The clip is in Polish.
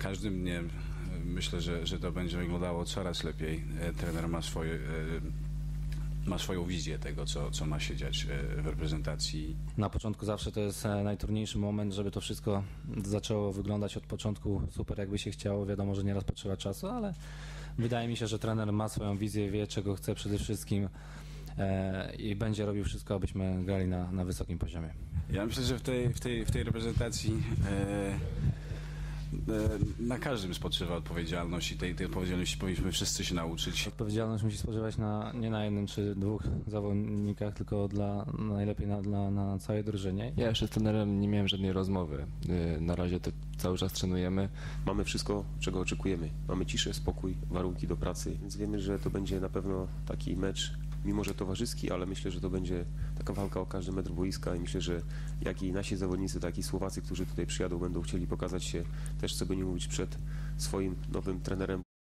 każdym dniem e, myślę, że, że to będzie wyglądało coraz lepiej. E, Trener ma swoje, e, ma swoją wizję tego, co, co ma się dziać w reprezentacji. Na początku zawsze to jest najtrudniejszy moment, żeby to wszystko zaczęło wyglądać od początku super, jakby się chciało. Wiadomo, że nieraz potrzeba czasu, ale wydaje mi się, że trener ma swoją wizję, wie czego chce przede wszystkim i będzie robił wszystko, abyśmy grali na, na wysokim poziomie. Ja myślę, że w tej, w tej, w tej reprezentacji na każdym spoczywa odpowiedzialność i tej, tej odpowiedzialności powinniśmy wszyscy się nauczyć. Odpowiedzialność musi spoczywać na, nie na jednym czy dwóch zawodnikach, tylko dla, najlepiej na, dla, na całej drużynie. Ja jeszcze z trenerem nie miałem żadnej rozmowy. Y, Na razie to cały czas trenujemy. Mamy wszystko, czego oczekujemy. Mamy ciszę, spokój, warunki do pracy, więc wiemy, że to będzie na pewno taki mecz, mimo że towarzyski, ale myślę, że to będzie taka walka o każdy metr boiska i myślę, że jak i nasi zawodnicy, tak i Słowacy, którzy tutaj przyjadą, będą chcieli pokazać się też, co by nie mówić, przed swoim nowym trenerem.